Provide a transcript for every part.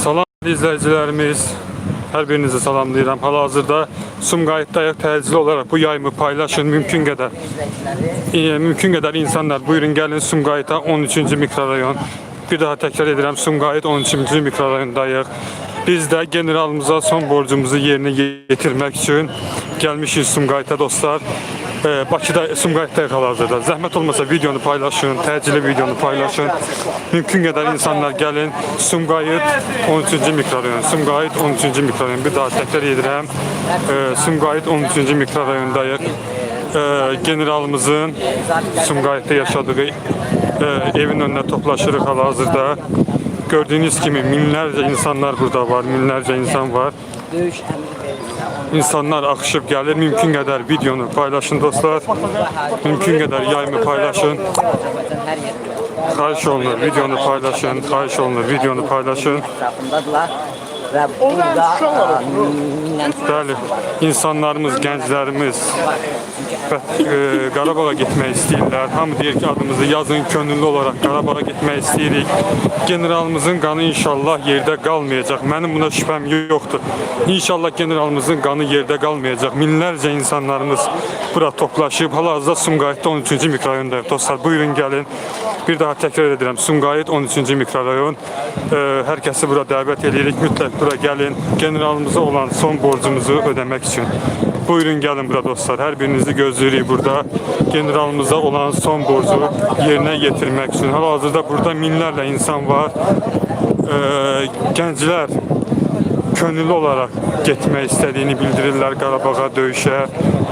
Salam izləyicilərimiz, hər birinizi salamlayıram. Hal-hazırda Sumqayıtdayıq təcili olaraq bu yayımı paylaşın mümkün qədər. E, mümkün qədər insanlar buyurun gəlin Sumqayıta 13-cü mikrorayon. Bir daha təkrar edirəm Sumqayıt 13-cü mikrorayondayıq. Biz də generalımıza son borcumuzu yerinə yetirmək üçün gəlmişik Sumqayıta dostlar. Ee, Bakıda Sumqayıtdayıq hal-hazırda. Zəhmət olmasa videonu paylaşın, təcili videonu paylaşın. Mümkün qədər insanlar gəlin. Sumqayıt 13-cü mikrorayon. Sumqayıt 13-cü mikrorayon. Bir daha təkrar edirəm. Ee, Sumqayıt 13-cü mikrorayondayıq. Ee, generalımızın Sumqayıtda yaşadığı e, evin önüne toplaşırıq hal-hazırda. Gördüğünüz kimi minlərcə insanlar burada var, minlərcə insan var. İnsanlar akışıp gelir. Mümkün kadar videonu paylaşın dostlar. Mümkün kadar yayımı paylaşın. Xahiş olunur videonu paylaşın. Xahiş olunur videonu paylaşın. və burada Bəli, insanlarımız, gənclərimiz və, e, Qarabağa getmək istəyirlər. Hamı deyir ki, adımızı yazın, könüllü olaraq Qarabağa getmək istəyirik. Generalımızın qanı inşallah yerdə qalmayacaq. Mənim buna şübhəm yoxdur. İnşallah generalımızın qanı yerdə qalmayacaq. Minlərcə insanlarımız bura toplaşıb. Hal-hazırda Sumqayıtda 13-cü mikrorayondayıq. Dostlar, buyurun gəlin. Bir daha təkrar edirəm. Sumqayıt 13-cü mikrorayon. E, hər kəsi bura dəvət edirik. Mütləq bura gəlin. Generalımıza olan son borcumuzu ödəmək üçün. Buyurun gəlin bura dostlar. Hər birinizi gözləyirik burada. Generalımıza olan son borcu yerinə yetirmək üçün. Hal-hazırda burada minlərlə insan var. E, gənclər könüllü olaraq getmək istədiyini bildirirlər Qarabağa döyüşə,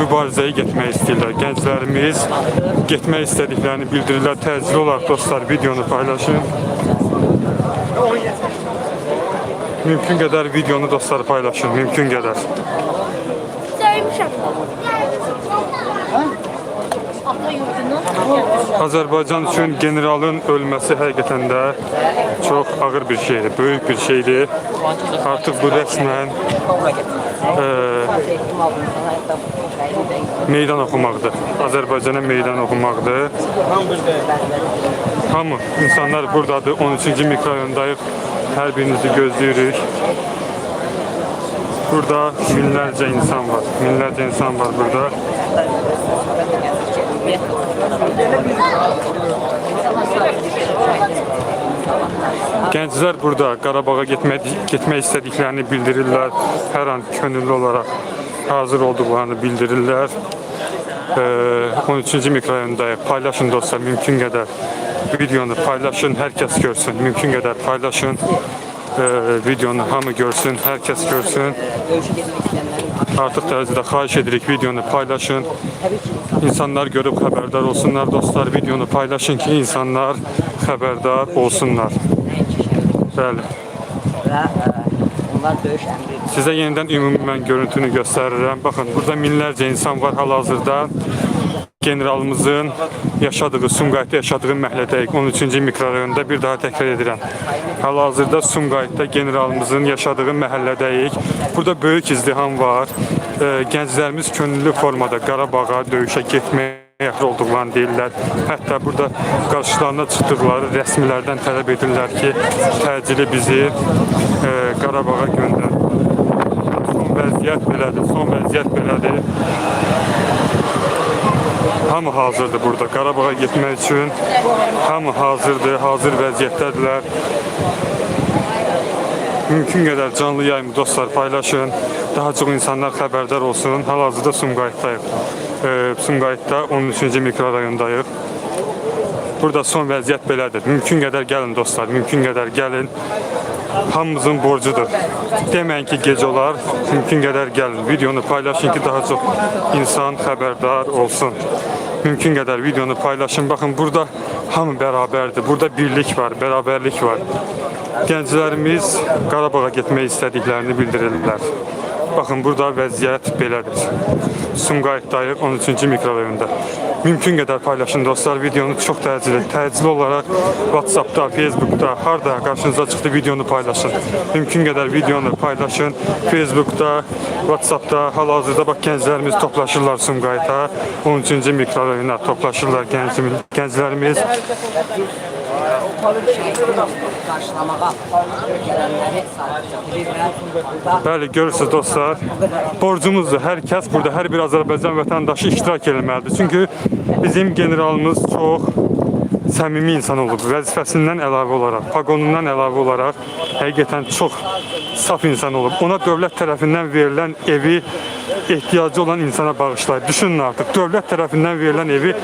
mübarizəyə getmək istəyirlər. Gənclərimiz getmək istədiklərini bildirirlər. Təcili olaraq dostlar videonu paylaşın. Mümkün qədər videonu dostlar paylaşın, mümkün qədər. Yurdunun Azərbaycan üçün generalın ölməsi həqiqətən də çox ağır bir şeydir, böyük bir şeydir. Artıq bu rəsmən e, meydan oxumaqdır. Azərbaycana meydan oxumaqdır. Hamı insanlar buradadır. 13-cü mikrorayondayıq. Hər birinizi gözləyirik. Burada minlərcə insan var. Minlərcə insan var burada. Gənclər burada Qarabağa getmək getmək istədiklərini bildirirlər. Hər an könüllü olaraq hazır olduqlarını bildirirlər. Ee, 13-cü mikrorayondayıq. Paylaşın dostlar mümkün qədər. Videonu paylaşın, hər kəs görsün. Mümkün qədər paylaşın. Ee, videonu hamı görsün, hər kəs görsün. Artıq dərəcədə xahiş edirik videonu paylaşın. İnsanlar görüb xəbərdar olsunlar dostlar. Videonu paylaşın ki, insanlar xəbərdar olsunlar. Bəli. Sizə yenidən ümumi mən görüntünü göstərirəm. Baxın, burada minlərcə insan var hal-hazırda. Generalımızın yaşadığı, Sumqayıtda yaşadığı məhəllədəyik. 13-cü mikrorayonda bir daha təkrar edirəm. Hal-hazırda Sumqayıtda generalımızın yaşadığı məhəllədəyik. Burada böyük izdiham var. E, gənclərimiz könüllü formada Qarabağa döyüşə getməyə yaxın olduqlarını deyirlər. Hətta burada qarşılarına çıxdıqları rəsmilərdən tələb edirlər ki, təcili bizi e, Qarabağa göndər. Son vəziyyət belədir, son vəziyyət belədir. Hamı hazırdır burada Qarabağa getmək üçün. Hamı hazırdır, hazır vəziyyətdədirlər. Mümkün qədər canlı yayımı dostlar paylaşın. Daha çox insanlar xəbərdar olsun. Hal-hazırda Sumqayıtdayıq. Ee, Sumqayıtda 13-cü mikrorayondayıq. Burada son vəziyyət belədir. Mümkün qədər gəlin dostlar, mümkün qədər gəlin. Hamımızın borcudur. Deməyin ki, gec olar. Mümkün qədər gəlin. Videonu paylaşın ki, daha çox insan xəbərdar olsun. Mümkün qədər videonu paylaşın. Baxın, burada hamı bərabərdir. Burada birlik var, bərabərlik var. Gənclərimiz Qarabağa getmək istədiklərini bildirirlər. Baxın burada vəziyyət belədir. Sumqayıt dayıq 13-cü mikrorayonda. Mümkün qədər paylaşın dostlar videonu çox təcili, təcili olaraq WhatsAppda, Facebookda, harda qarşınıza çıxdı videonu paylaşın. Mümkün qədər videonu paylaşın. Facebookda, WhatsAppda, hal-hazırda bax gənclərimiz toplaşırlar Sumqayıta. 13-cü mikrorayona toplaşırlar gənc gənclərimiz. Qarşılamağa gələnləri sahib çəkilirlər. Burada Bəli, görürsüz dostlar. Borcumuzdur. Hər kəs burada hər bir Azərbaycan vətəndaşı iştirak etməlidir. Çünki bizim generalımız çox səmimi insan olub. Vəzifəsindən əlavə olaraq, paqonundan əlavə olaraq həqiqətən çox saf insan olub. Ona dövlət tərəfindən verilən evi ehtiyacı olan insana bağışlayıb. Düşünün artıq, dövlət tərəfindən verilən evi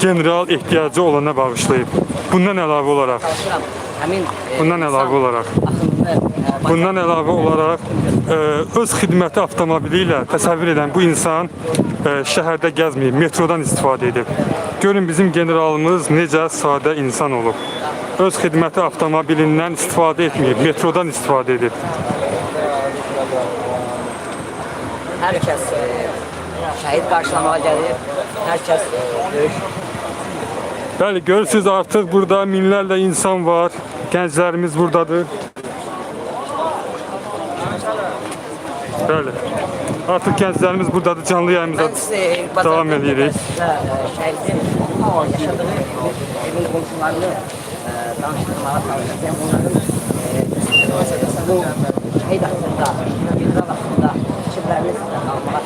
general ehtiyacı olana bağışlayıb. Bundan əlavə olaraq, həmin e, bundan əlavə olaraq axınını e, Bundan əlavə olaraq ə, öz xidməti avtomobili ilə təsəvvür edən bu insan ə, şəhərdə gəzməyib, metrodan istifadə edib. Görün bizim generalımız necə sadə insan olub. Öz xidməti avtomobilindən istifadə etməyib, metrodan istifadə edib. hər kəs e, şəhid qarşılamağa gəlir. Hər kəs e, döyüş Bəli, görürsüz artıq burada minlərlə insan var. Gənclərimiz burdadır. Bəli. Artıq gənclərimiz burdadır. Canlı yayımıza Mən sizə e, bazardan davam edirik. sizə, e, şəhidin yaşadığı evin qonşularını e, danışdırmağa çalışacağım. Onların e, bu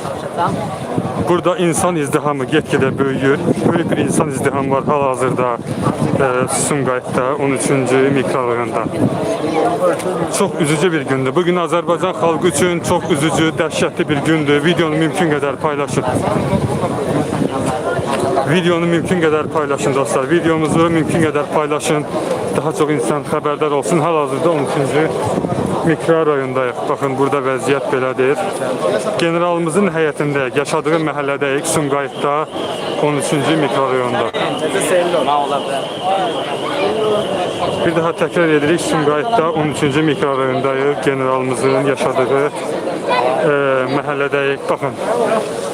çalışacağım. Burada insan izdihamı get-gedə böyüyür. Böyük bir insan izdihamı var hal-hazırda e, Sumqayıtda 13-cü mikrorayonda. Çox üzücü bir gündür. Bugün Azərbaycan xalqı üçün çox üzücü, dəhşətli bir gündür. Videonu mümkün qədər paylaşın. Videonu mümkün qədər paylaşın dostlar. Videomuzu mümkün qədər paylaşın. Daha çox insan xəbərdar olsun. Hal-hazırda 13-cü mikrorayondayıq. Baxın burada vəziyyət belədir. Generalımızın həyətindəyik. Yaşadığı məhəllədəyik Sumqayıtda 13-cü mikrorayonda. Bir daha təkrar edirik. Sumqayıtda 13-cü mikrorayondayıq. Generalımızın yaşadığı e, məhəllədəyik. Baxın.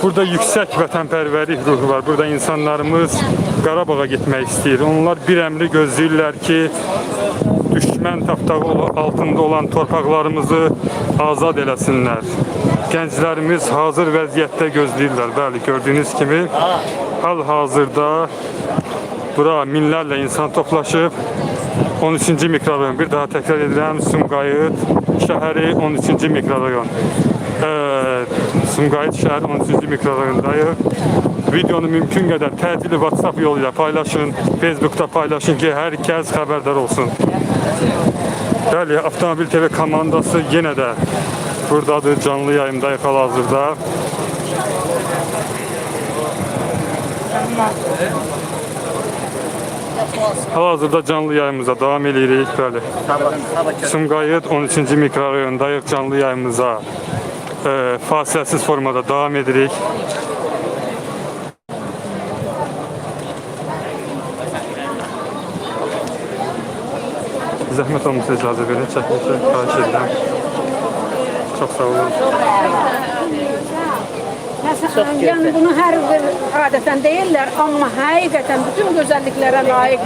Burada yüksək vətənpərvərlik ruhu var. Burada insanlarımız Qarabağa getmək istəyir. Onlar bir əmri gözləyirlər ki, düşmən tapdağı altında olan torpaqlarımızı azad eləsinlər. Gənclərimiz hazır vəziyyətdə gözləyirlər. Bəli, gördüyünüz kimi hal-hazırda bura minlərlə insan toplaşıb 13-cü mikrorayon. Bir daha təkrar edirəm, Sumqayıt şəhəri 13-cü mikrorayon. Ee, Sumqayıt şəhəri 13-cü mikrorayondayıq. Videonu mümkün qədər təcili WhatsApp yolu ilə paylaşın, Facebookda paylaşın ki, hər kəs xəbərdar olsun. Bəli, Avtomobil TV komandası yenə də buradadır, canlı yayımdayıq hal-hazırda. Hal-hazırda canlı yayımıza davam edirik, bəli. Sumqayıt 13-cü mikrorayondayıq, canlı yayımıza e, fasiləsiz formada davam edirik. Zəhmət olmasa icazə verin, çəkilişə xahiş edirəm. Çox sağ olun. Yəni bunu hər bir adətən deyirlər, amma həqiqətən bütün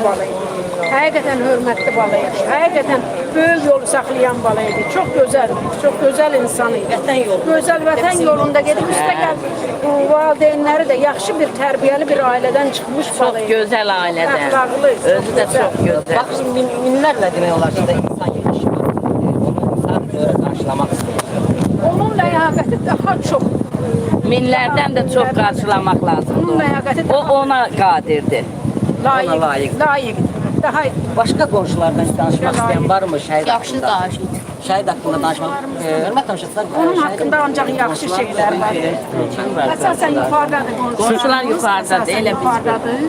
balı idi. Həqiqətən hörmətli balı idi. Həqiqətən böyük yolu saxlayan balı idi. Çox gözəl, çox gözəl insan idi. Vətən yolu. Gözəl vətən yolunda gedib üstəgəl bu valideynləri də yaxşı bir tərbiyəli bir ailədən çıxmış Çox balı idi. gözəl ailədə. Əxlaqlı, Özü də çox gözəl. Baxın min, minlərlə demək olar ki, də insan yığışıb. Onu insan böyle qarşılamaq istəyir. Onun ləyaqəti daha çox. Minlərdən də çox qarşılamaq lazımdır. Onun ləyaqəti O ona qadirdir. Ona layiq. layiq. Daha Başqa qonşulardan danışmaq istəyən varmı şəhid Yaxşı haqqında? danışın. Şəhid haqqında danışmaq. E, Hörmət danışıqlar. Onun haqqında ancaq yaxşı şeylər var. Əsasən yuxarıdadır qonşu. Qonşular yuxarıdadır, elə biz- yuxarıdadır.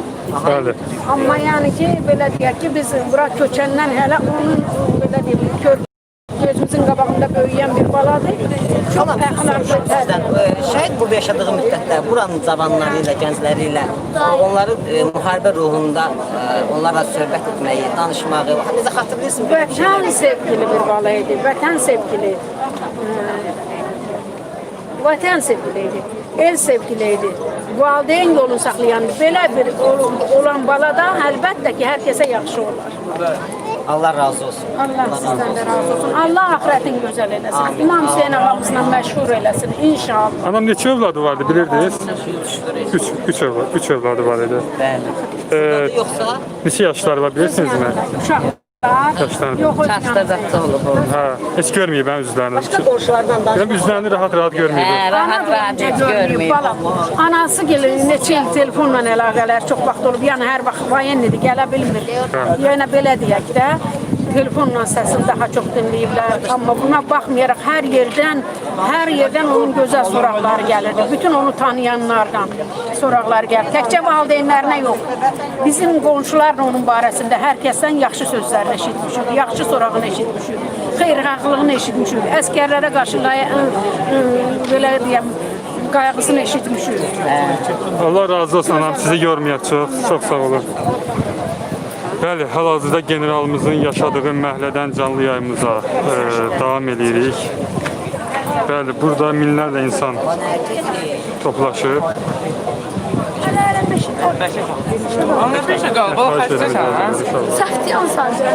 Bəli. Amma yəni ki, belə deyək ki, biz bura köçəndən hələ onun belə deyim, kör gözümüzün qabağında böyüyən bir baladır. Çox əxlaqlı, Sizdən tərbiyyəli. e, şəhid burada yaşadığı müddətdə buranın cavanları ilə, gəncləri ilə onları e, müharibə ruhunda e, onlarla söhbət etməyi, danışmağı, necə xatırlayırsınız? Vətən sevgili bir bala idi, vətən sevgili. vətən sevgili idi, el sevgili idi. Valideyn yolunu saxlayan belə bir ol- olan balada əlbəttə ki, hər kəsə yaxşı olar. Allah razı olsun. Allah sizdən də razı olsun. Allah axirətin gözəl eləsin. İmam Hüseyn ağamızla məşhur eləsin inşallah. Anam neçə övladı vardı bilirdiniz? Üç, üç, övladı, üç övladı var idi. Bəli. Ee, Yoxsa neçə yaşları var bilirsiniz mi? Uşaqlar Yaşlarını. yox öz Çasta yanında. da olub o. Ha, heç görməyib ben üzlərini. başqa qonşulardan danış. Ben üzlərini rahat-rahat görməyib. Hə, rahat rahat heç görməyib. Anası gəlir, neçə il telefonla əlaqələr çox vaxt olub. Yəni hər vaxt vayennidir, gələ bilmir. Yəni belə deyək də, telefonla səsini daha çox dinləyiblər. Amma buna baxmayaraq hər yerdən, hər yerdən onun gözəl soraqları gəlirdi. Bütün onu tanıyanlardan soraqlar gəlir. Təkcə valideynlərinə yox. Bizim qonşularla onun barəsində hər kəsdən yaxşı sözlərini eşitmişik, yaxşı sorağını eşitmişik, xeyirxahlığını eşitmişik. Əskərlərə qarşı lay- ı- ı- belə deyəm, qayğısını eşitmişik. Allah razı olsun anam sizi görməyək çox. Çox sağ olun. Bəli, hal-hazırda generalımızın yaşadığı məhəllədən canlı yayımıza e, davam edirik. Bəli, burada minlərlə insan toplaşıb. Xahiş edirəm, inşallah. Səhtiyan sadəcə.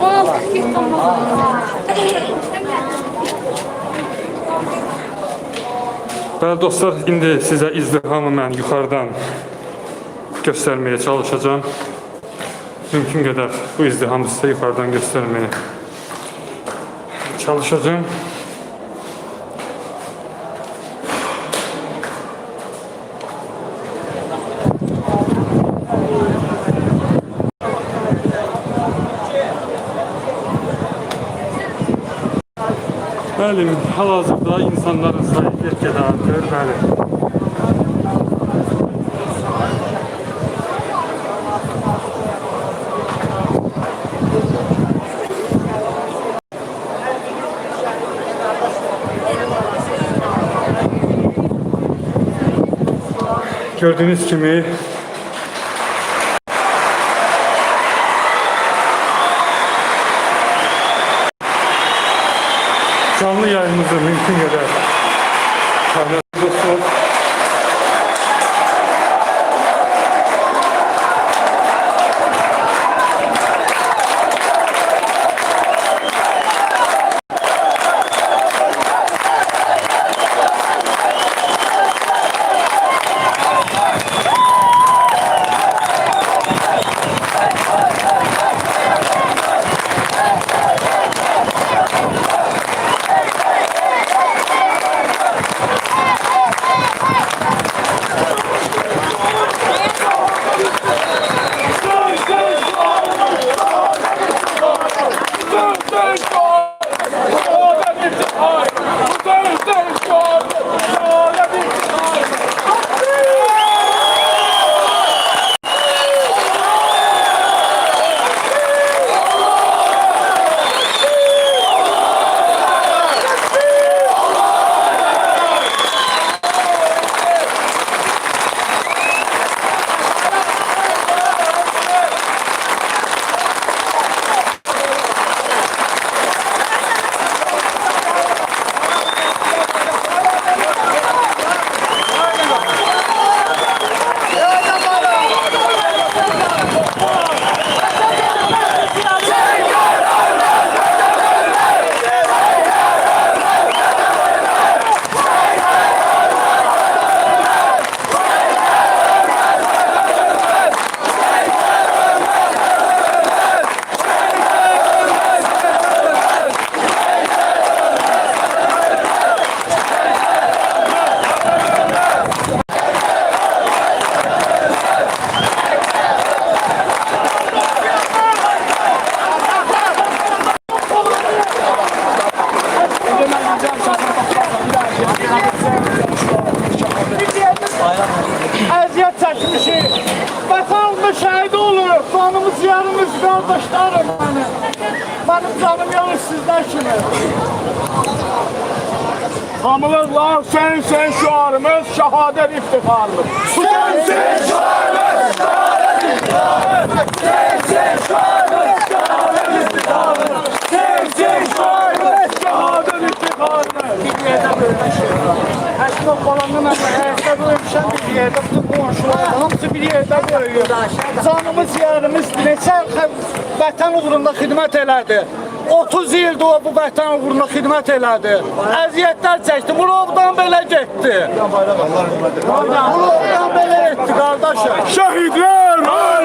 16 getdim. Bəli dostlar, indi sizə izdihamı mən yuxarıdan göstərməyə çalışacağım. Mümkün qədər bu izdihamı sizə yuxarıdan göstərməyə çalışacağım. Bəli, hal-hazırda insanların sayı get-gedə artır. Gördüğünüz kimi canlı yayınımızı mümkün kadar Allah sen sen şuarımız şehadet iftiharımız. Sen sen şuarımız şehadet iftiharımız. Sen sen şuarımız şehadet iftiharımız. Sen sen şuarımız şehadet iftiharımız. Bir yerde böyle şey var. Aslında falanın ama ayakta böylemişen bir yerde bu komşular hamısı bir yerde böylüyor. Canımız yarımız neçə vətən uğrunda xidmət elədi. 30 ildir o bu vətən uğrunda xidmət elədi. Əziyyətlər çəkdi. Murovdan belə getdi. Murovdan belə etdi qardaşım. Şəhidlər ölməz,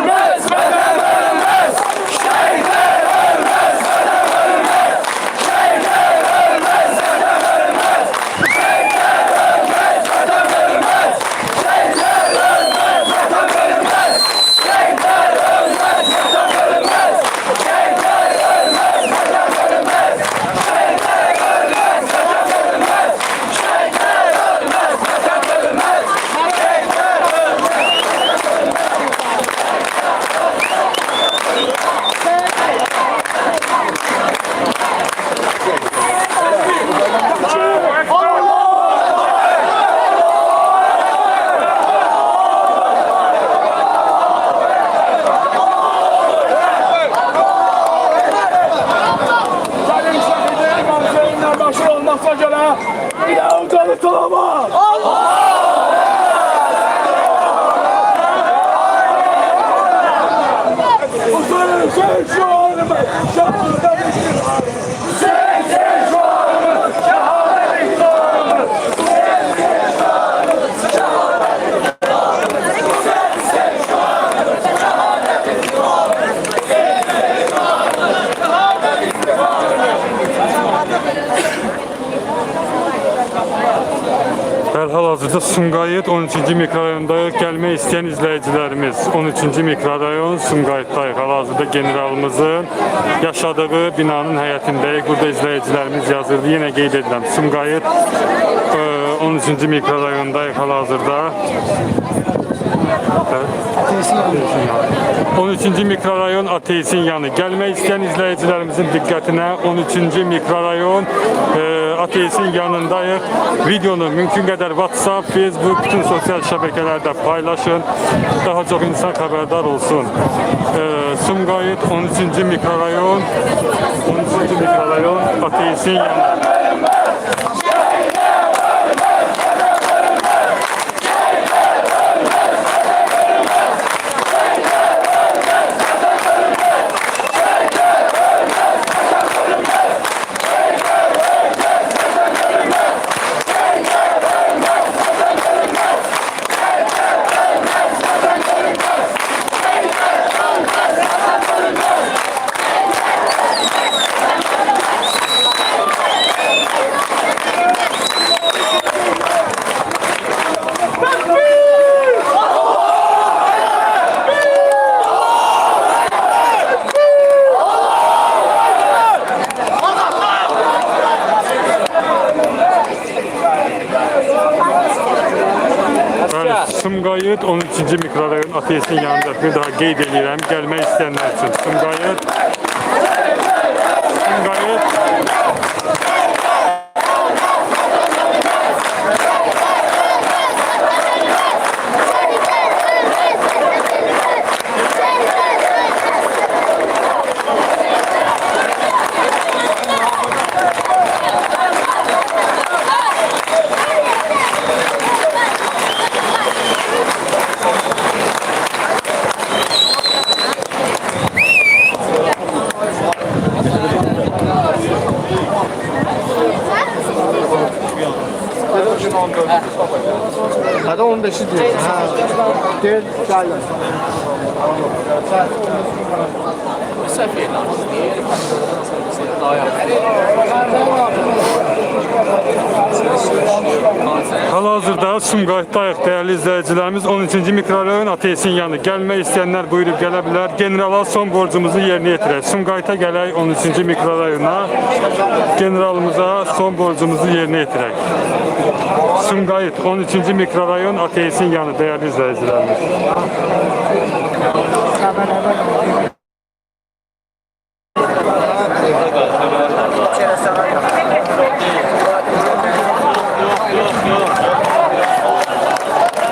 İlahi canı tanıma. Allah! Huzur, şehir, şuanımız, şahımız. Bursa Sungayit 13. mikrorayonda gelme isteyen izleyicilerimiz 13. mikrorayon Sungayit'tayıq. Hal-hazırda generalımızın yaşadığı binanın həyətindəyik. Burada izleyicilerimiz yazırdı. Yenə qeyd ediləm. Sungayit 13. E, mikrorayondayıq hal-hazırda. Evet. Neresine alıyorsun yani? 13. mikrorayon Ateist'in yanı. Gelmek isteyen izleyicilerimizin dikkatine 13. mikrorayon e, Ateist'in yanındayız. Videonu mümkün kadar WhatsApp, Facebook, bütün sosyal şebekelerde paylaşın. Daha çok insan haberdar olsun. E, Sumgayit 13. mikrorayon 13. mikrorayon Ateist'in yanı. Sumgayıt 13. mikroların atiyesinin yanında bir daha qeyd edirəm, gəlmək istəyənlər üçün Sumgayıt 15'i diyor. Ha. Gel, gel. Hal-hazırda Sumqayıtdayıq dəyərli izləyicilərimiz 13-cü mikrorayon Ateisin yanı. Gəlmək istəyənlər buyurub gələ bilər. Generala son borcumuzu yerinə yetirək. Sumqayıta gələk 13-cü mikrorayona. Generalımıza son borcumuzu yerinə yetirək. Sumgayit 13. mikrorayon Ateist'in yanı değerli izleyicilerimiz.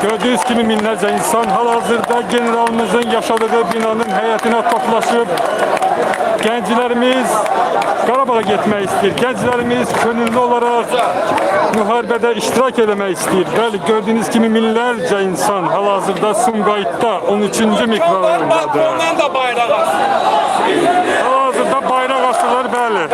Gördüğünüz gibi minlerce insan hal hazırda generalımızın yaşadığı binanın heyetine toplaşıp Gənclərimiz Qarabağa getmək istəyir. Gənclərimiz könüllü olaraq müharibədə iştirak eləmək istəyir. Bəli, gördüyünüz kimi minlərcə insan hal-hazırda Sumqayıtda 13-cü mikrorajondadır. Hal-hazırda bayraq asırlar, bəli.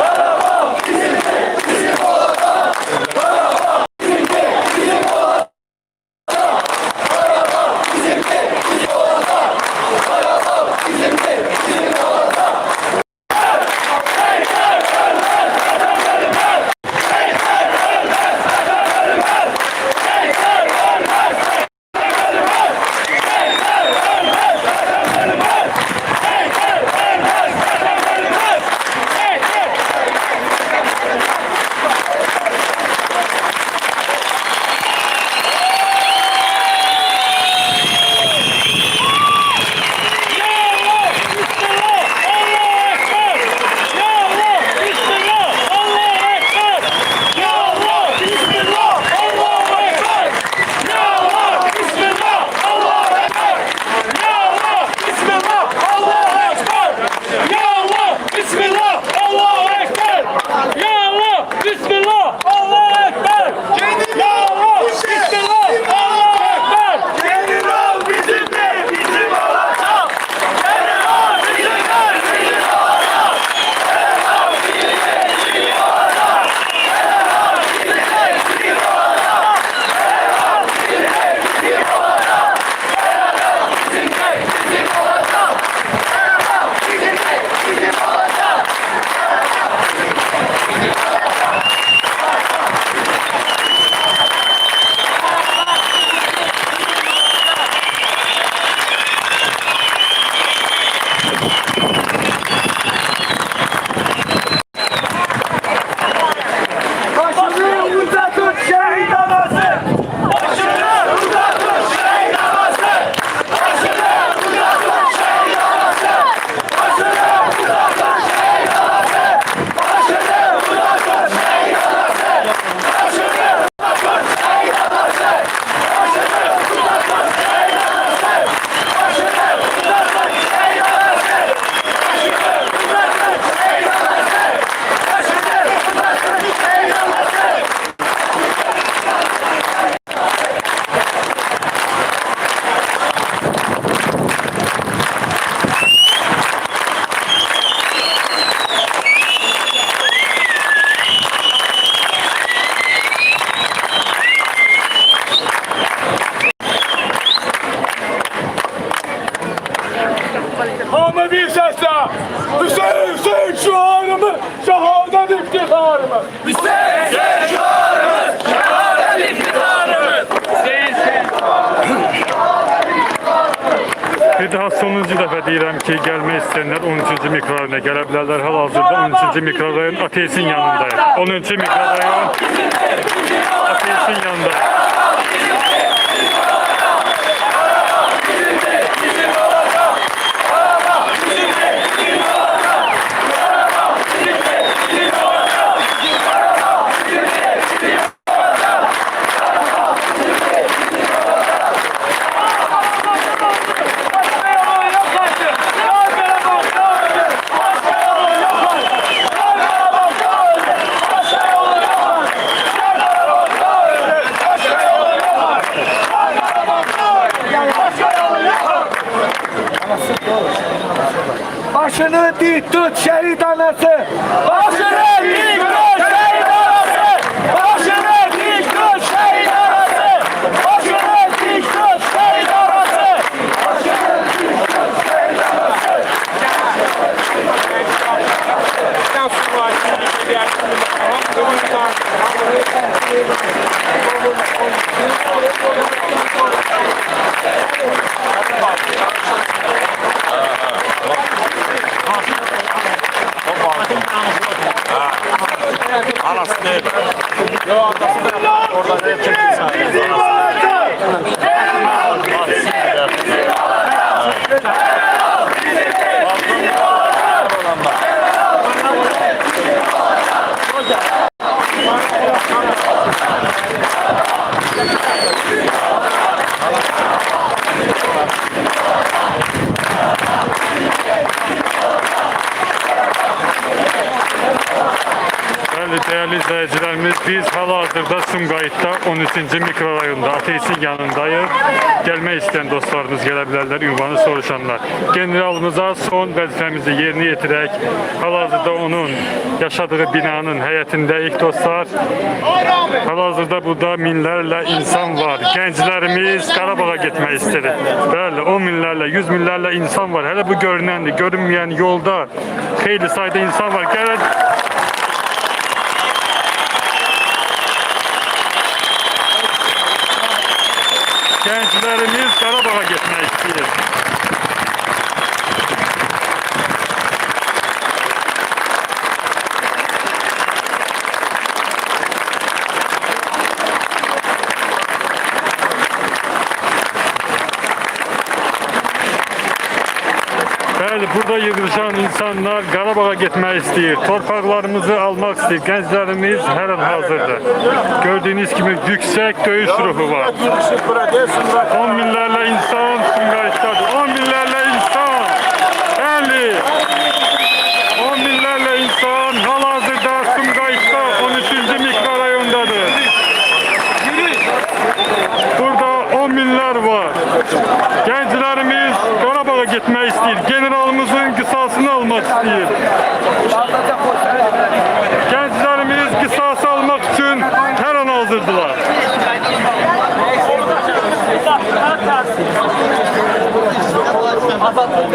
için mikrodayın ateistin yanındayım. Onun için mikrodayın ateistin yanındayım. Жити 13. mikrolayonda ateistin yanındayım. Gelmek isteyen dostlarımız gelebilirler, ünvanı soruşanlar. Generalımıza son vəzifəmizi yerini yetirerek halihazırda onun yaşadığı binanın həyətindəyik dostlar. Hal-hazırda burada minlərlə insan var. Gənclərimiz Qarabağa getmək istəyir. Bəli, 10 minlərlə, 100 minlərlə insan var. Hələ bu görünəndir, görünməyən yolda xeyli sayda insan var. Gəlin insanlar Qarabağ'a getmək istəyir. Torpaqlarımızı almaq istəyir. Gənclərimiz hər an hazırdır. Gördüyünüz kimi yüksək döyüş ruhu var. 10 minlərlə insan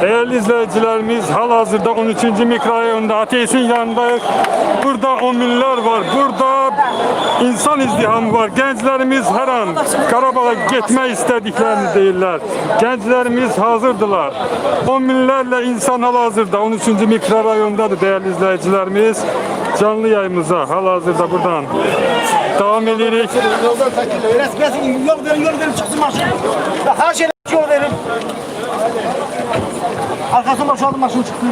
Değerli izleyicilerimiz hal-hazırda 13. mikrorayonda Ateis'in yanındayız. Burada on minler var. Burada insan izdihamı var. Gençlerimiz her an Karabağ'a gitme istediklerini değiller. Gençlerimiz hazırdılar. On minlerle insan hal-hazırda 13. mikrorayondadır değerli izleyicilerimiz. Canlı yayımıza hal-hazırda buradan devam. Ya her şeyden yol verin. Arkasına boşaldı maşın çıktı.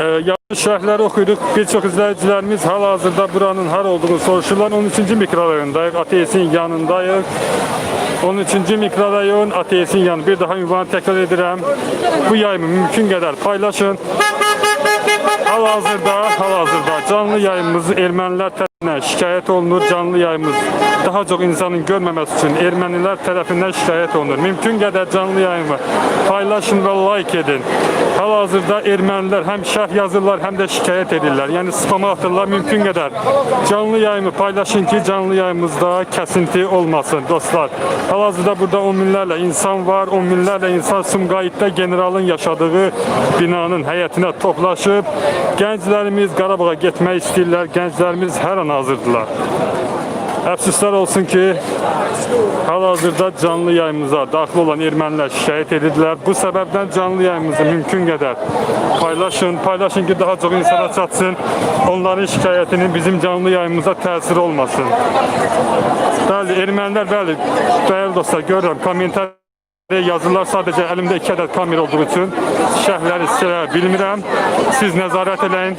Ee, yanlış şərhləri oxuyuruq. Bir çox izləyicilərimiz hal-hazırda buranın har olduğunu soruşurlar. 13-cü mikrorayondayıq. Ateisin yanındayıq. 13-cü mikrorayon Ateisin yanı. Bir daha ünvanı təkrar edirəm. Bu yayımı mümkün qədər paylaşın. Hal-hazırda, hal-hazırda canlı yayımımız ermənilər tərəfindən şikayət olunur. Canlı yayımız daha çox insanın görməməsi üçün ermənilər tərəfindən şikayət olunur. Mümkün qədər canlı yayımı paylaşın və like edin. Hal-hazırda ermənilər həm şərh yazırlar, həm də şikayət edirlər. Yəni spama atırlar. Mümkün qədər canlı yayımı paylaşın ki, canlı yayımızda kəsinti olmasın dostlar. Hal-hazırda burada 10 minlərlə insan var. 10 minlərlə insan Sumqayıtda generalın yaşadığı binanın həyətinə toplaşıb. Gənclərimiz Qarabağa getmək istəyirlər. Gənclərimiz hər an hazırdılar. Əfsuslar olsun ki, hal-hazırda canlı yayımıza daxil olan ermənilər şikayət edirlər. Bu səbəbdən canlı yayımızı mümkün qədər paylaşın, paylaşın ki, daha çox insana çatsın. Onların şikayətinin bizim canlı yayımıza təsiri olmasın. Bəli, ermənilər, bəli, dəyərli dostlar, görürəm, komentar yazırlar sadəcə əlimdə iki ədəd kamera olduğu üçün şərhləri sizə bilmirəm. Siz nəzarət eləyin.